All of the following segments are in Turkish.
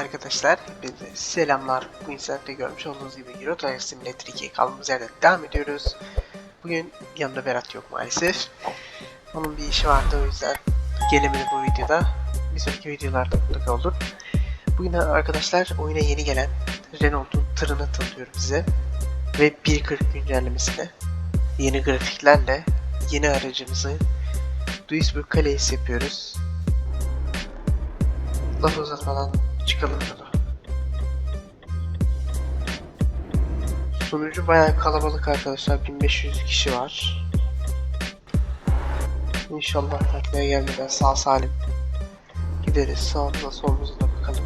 arkadaşlar, hepinize selamlar. Bu internette görmüş olduğunuz gibi Euro Truck Simulator 2 kaldığımız yerden devam ediyoruz. Bugün yanımda Berat yok maalesef. Onun bir işi vardı o yüzden gelemedi bu videoda. Bir sonraki videolarda mutlaka olur. Bugün arkadaşlar oyuna yeni gelen Renault'un tırını tanıtıyorum size. Ve 1.40 güncellemesine yeni grafiklerle yeni aracımızı Duisburg Calais yapıyoruz. Laf uzatmadan çıkalım. Sunucu bayağı kalabalık arkadaşlar. 1500 kişi var. İnşallah taklaya gelmeden sağ salim gideriz. Sağımıza solumuza da bakalım.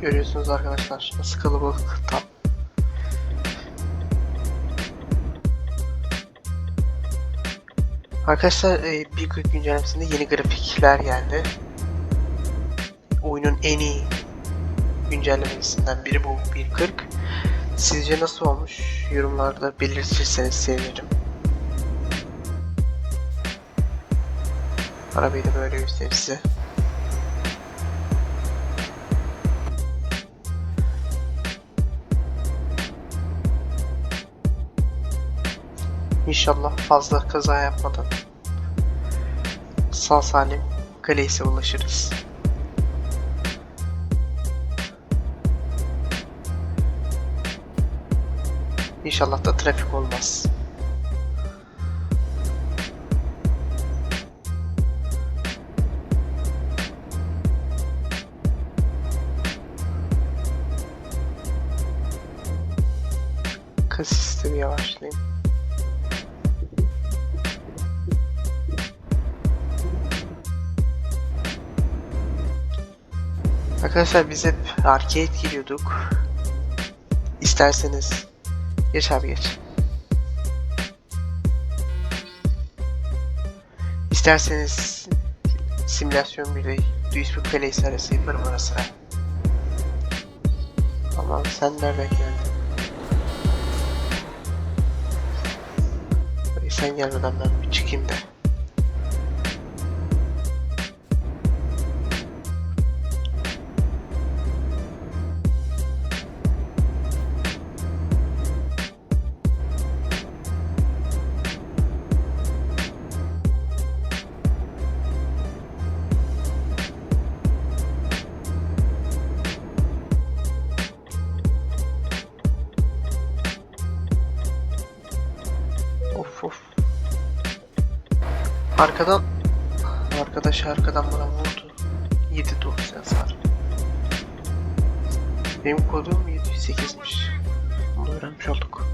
Görüyorsunuz arkadaşlar nasıl kalabalık tam. Arkadaşlar e, 1.40 güncellemesinde yeni grafikler geldi. Oyunun en iyi güncellemesinden biri bu 1.40. Sizce nasıl olmuş? Yorumlarda belirtirseniz sevinirim. Arabayı da böyle göstereyim size. İnşallah fazla kaza yapmadan sağ salim Galeys'e ulaşırız. İnşallah da trafik olmaz. Kas sistemi yavaşlayayım. Arkadaşlar biz hep arcade giriyorduk. İsterseniz geç abi geç. İsterseniz simülasyon bile Duisburg Calais arası yaparım ara sıra. Aman sen nereden geldin? Sen gelmeden ben bir çıkayım da. Arkadan arkadaş arkadan bana vurdu. 7 dosya hasar. Benim kodum 708'miş. Bunu öğrenmiş olduk.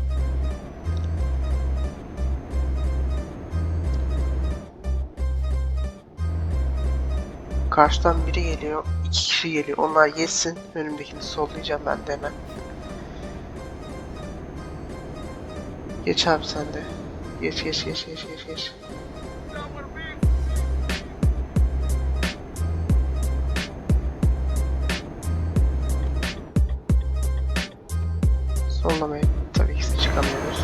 Karşıdan biri geliyor, iki kişi geliyor. Onlar yesin, önümdekini sollayacağım ben de hemen. Geç abi sen de. Geç geç geç geç geç geç. Sollamaya tabii ki çıkamıyoruz.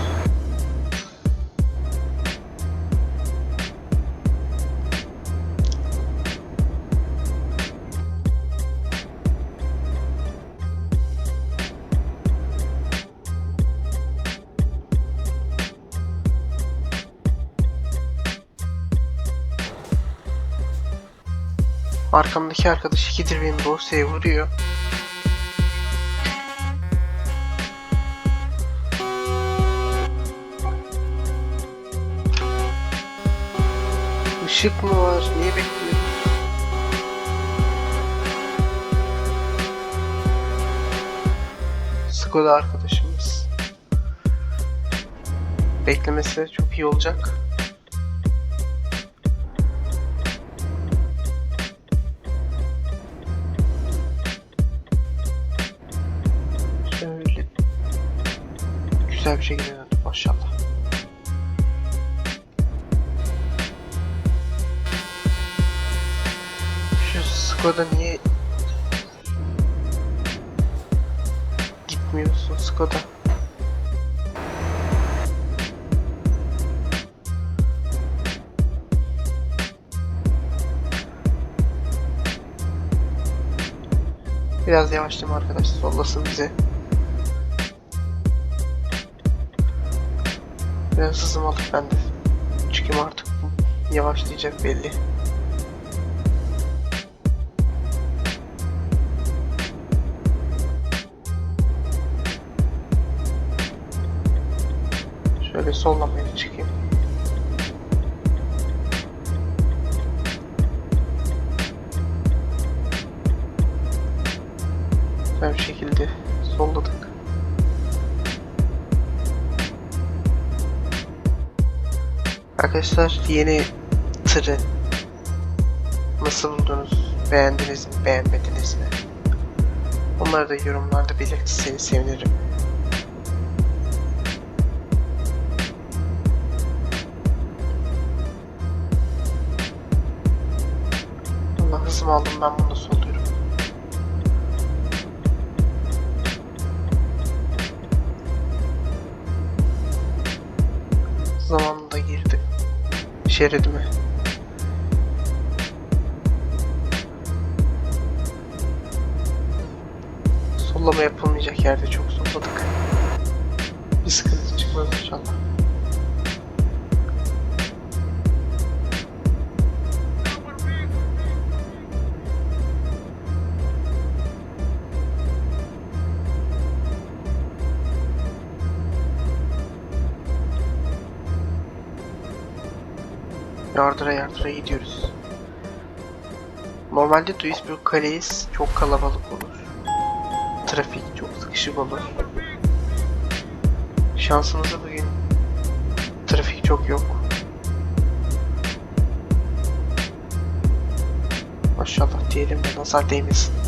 Arkamdaki arkadaş ikidir benim dosyaya vuruyor. Işık mı var? Niye bekliyorsun? Skoda arkadaşımız. Beklemesi çok iyi olacak. Skoda niye gitmiyorsun Skoda? Biraz yavaşlayayım arkadaş sollasın bize. Biraz hızım alıp ben de. Çünkü artık yavaşlayacak belli. Sollamaya çıkayım. Güzel bir şekilde solladık. Arkadaşlar yeni tırı nasıl buldunuz? Beğendiniz mi? Beğenmediniz mi? Onları da yorumlarda belirtirseniz sevinirim. Hızımı aldım ben bunu da solluyorum. Zamanında girdi. Şeridime. Sollama yapılmayacak yerde çok solladık. Bir sıkıntı çıkmaz inşallah. Yardıra yardıra gidiyoruz. Normalde Duisburg kaleyiz çok kalabalık olur. Trafik çok sıkışık olur. Şansımıza bugün trafik çok yok. Maşallah diyelim de nazar değmesin.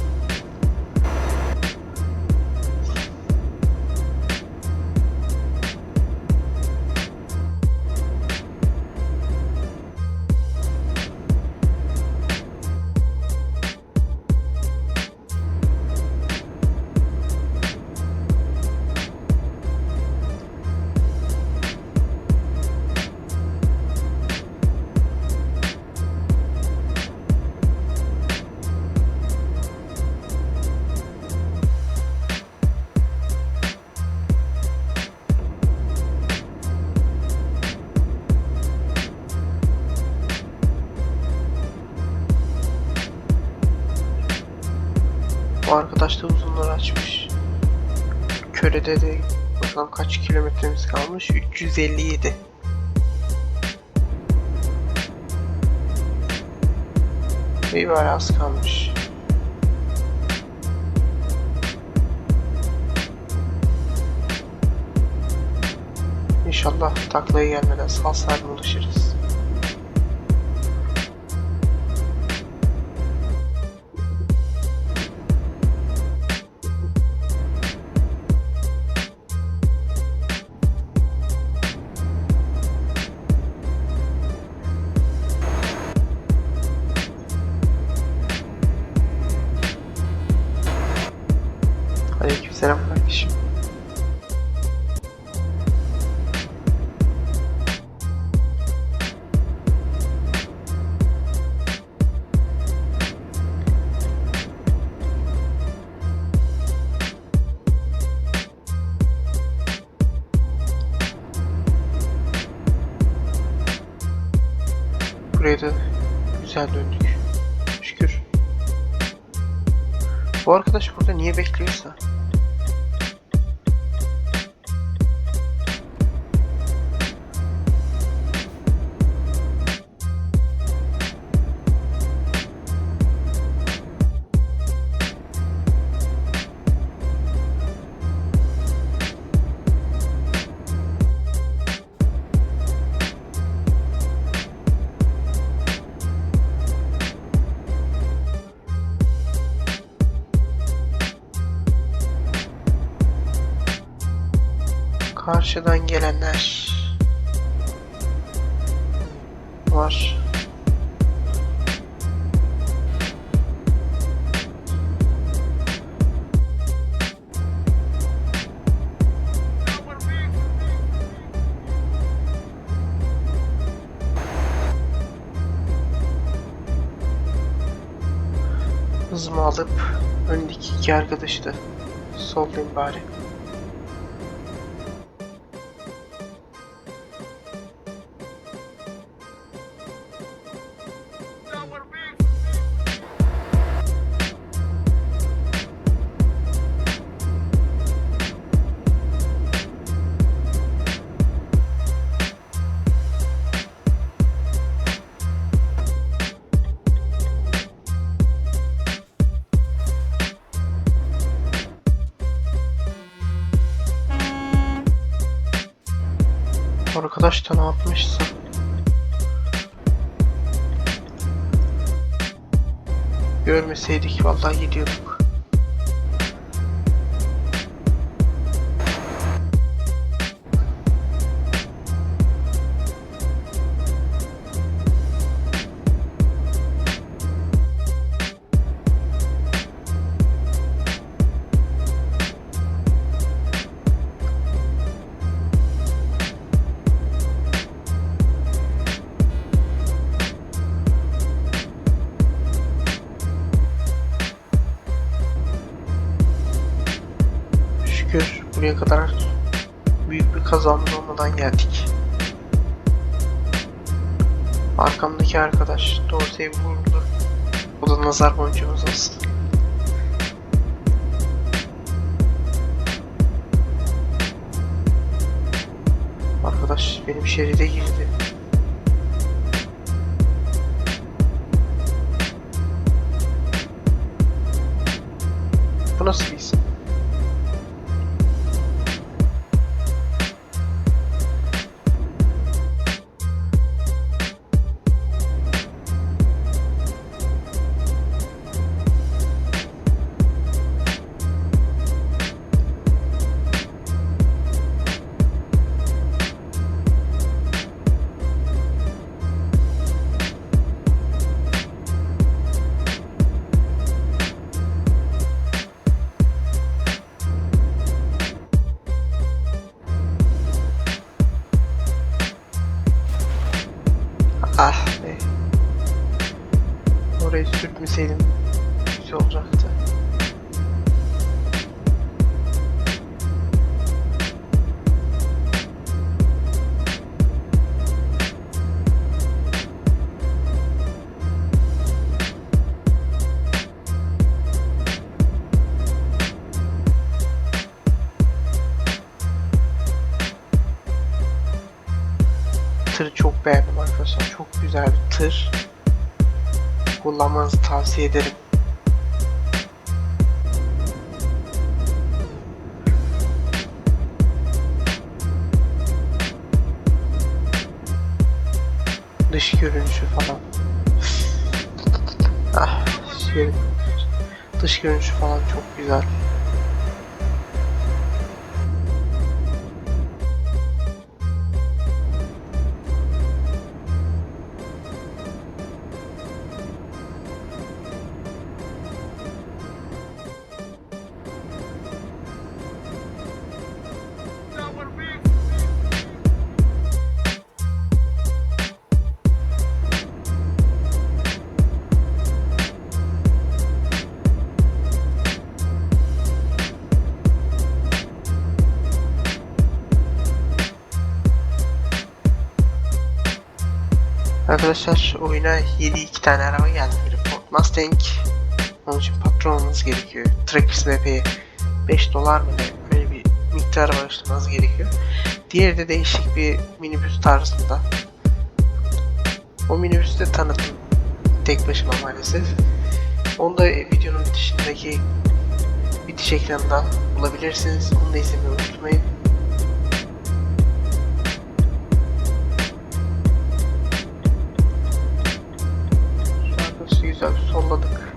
Köre'de de bakalım kaç kilometremiz kalmış? 357. Bir var az kalmış. İnşallah taklaya gelmeden sağ salim ulaşırız. Bu arkadaş burada niye bekliyorsa? Karşıdan gelenler var. hızımı alıp öndeki iki arkadaşı da sollayayım bari. Arkadaş da ne yapmışsın? Görmeseydik vallahi gidiyorduk. Buraya kadar büyük bir kazamız olmadan geldik. Arkamdaki arkadaş Dorsey'i vurdu. O da nazar boncuğumuz olsun. Arkadaş benim şeride girdi. Güzel bir tır. Kullanmanızı tavsiye ederim. Dış görünüşü falan. Ah, şey, dış görünüşü falan çok güzel. Oyuna 7 iki tane araba geldi. Biri Ford Mustang. Onun için patron olmanız gerekiyor. Trackers VP'ye 5 dolar mı ne? Öyle bir miktar bağışlamanız gerekiyor. Diğeri de değişik bir minibüs tarzında. O minibüsü de tanıttım tek başıma maalesef. Onu da videonun bitişindeki bitiş ekranında bulabilirsiniz. Onu da izlemeyi unutmayın. Solladık.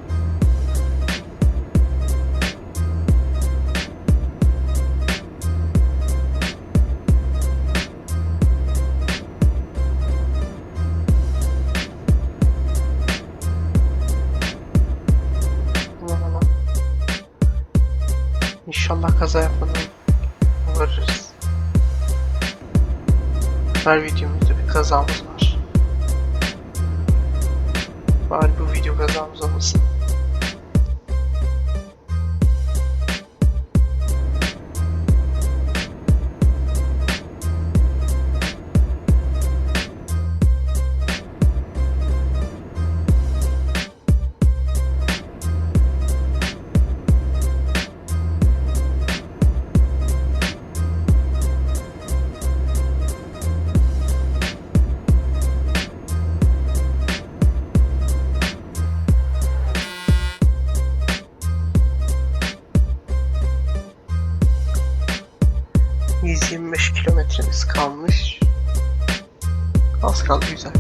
İnşallah kaza yapmadan varırız. Her videomuzda bir kazamız var. Kazamız olmasın. Kaldı güzel.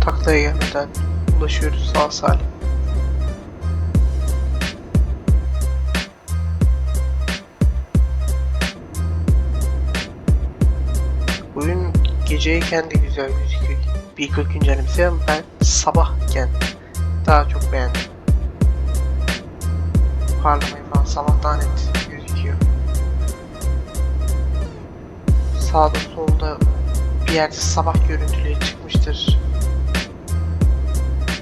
Taklaya gelmeden ulaşıyoruz sağ salim. Geceyken de güzel gözüküyor. Bir ilk güncellemesi ama ben sabahken daha çok beğendim. Parlamayı falan sabah daha net gözüküyor. Sağda solda bir yerde sabah görüntüleri çıkmıştır.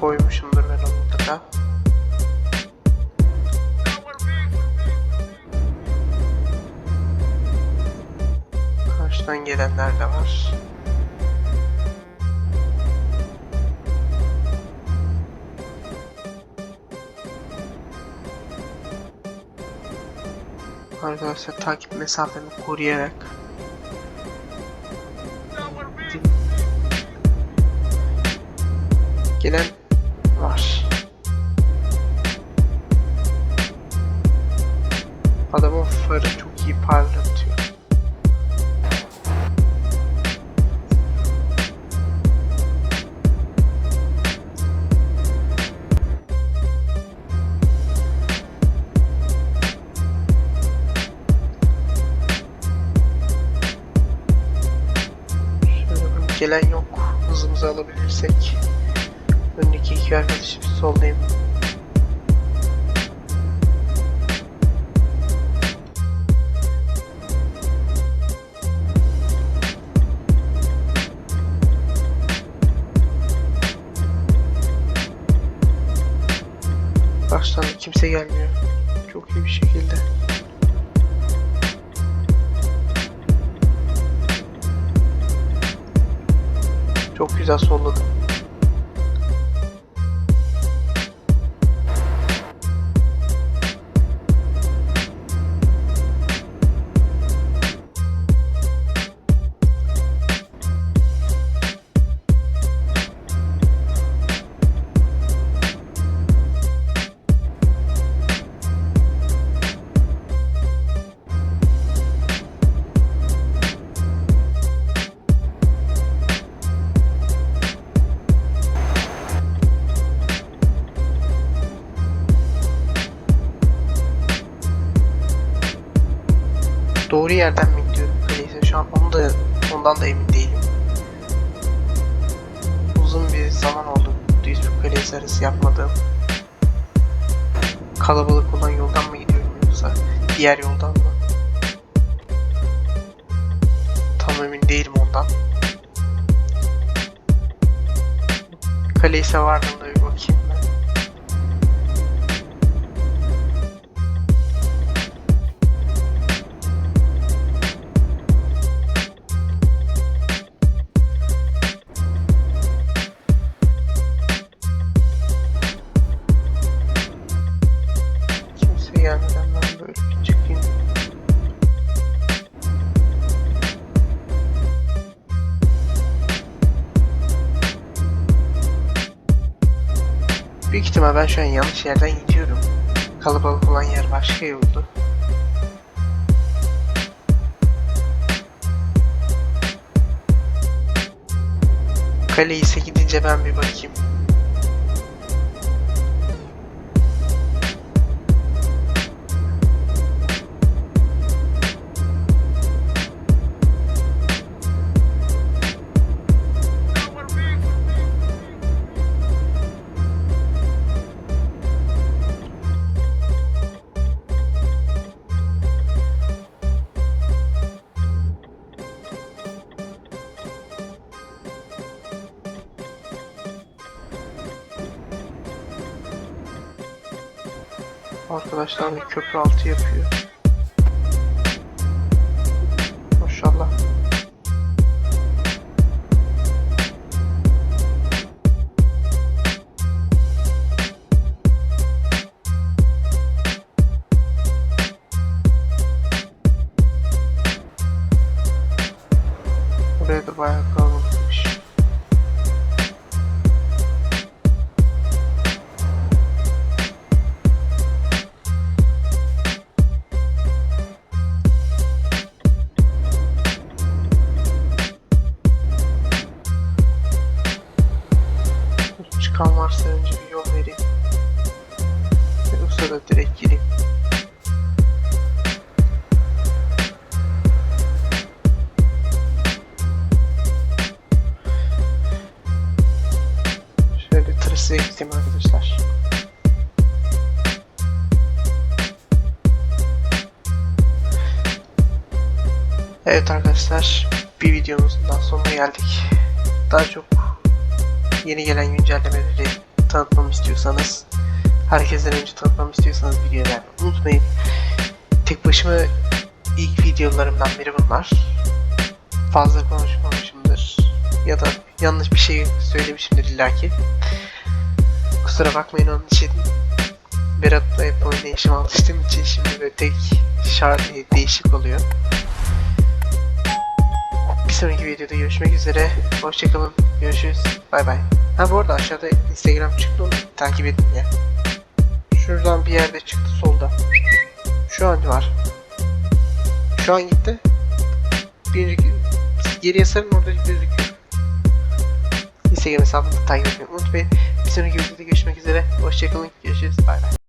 Koymuşumdur ben onu mutlaka. Karşıdan gelenler de var. Arkadaşlar takip mesafemi koruyarak gelen var. Adamın farı Öndeki iki arkadaşım soldayım. Baştan kimse gelmiyor. Çok iyi bir şekilde. Çok güzel solladım. Yerden mi gidiyorum kaleyse şu an onu da ondan da emin değilim. Uzun bir zaman oldu Duisburg kaleyse arası yapmadığım. Kalabalık olan yoldan mı gidiyorum yoksa diğer yoldan mı? Tam emin değilim ondan. Kaleyse vardığımda bir bakayım ben şu an yanlış yerden gidiyorum. Kalabalık olan yer başka yoldu. Kale ise gidince ben bir bakayım. Da köprü altı yapıyor. Maşallah. Yoksa da direkt gireyim. Şöyle tırısıya gideyim arkadaşlar. Evet arkadaşlar bir videomuzun daha sonuna geldik. Daha çok yeni gelen güncellemeleri tanıtmamı istiyorsanız herkesten önce tanıtmamı istiyorsanız beğenmeyi unutmayın. Tek başıma ilk videolarımdan biri bunlar. Fazla konuşmamışımdır ya da yanlış bir şey söylemişimdir illaki. Kusura bakmayın onun için. Berat'la hep oynayışıma alıştığım için şimdi böyle tek şart değişik oluyor. Bir sonraki videoda görüşmek üzere. Hoşçakalın. Görüşürüz. Bay bay. Ha bu arada aşağıda Instagram çıktı onu takip edin ya. Şuradan bir yerde çıktı solda. Şu an var. Şu an gitti. Bir geriye sarın orada gözüküyor. Instagram hesabını takip etmeyi unutmayın. Bir sonraki videoda görüşmek üzere. Hoşçakalın. Görüşürüz. Bay bay.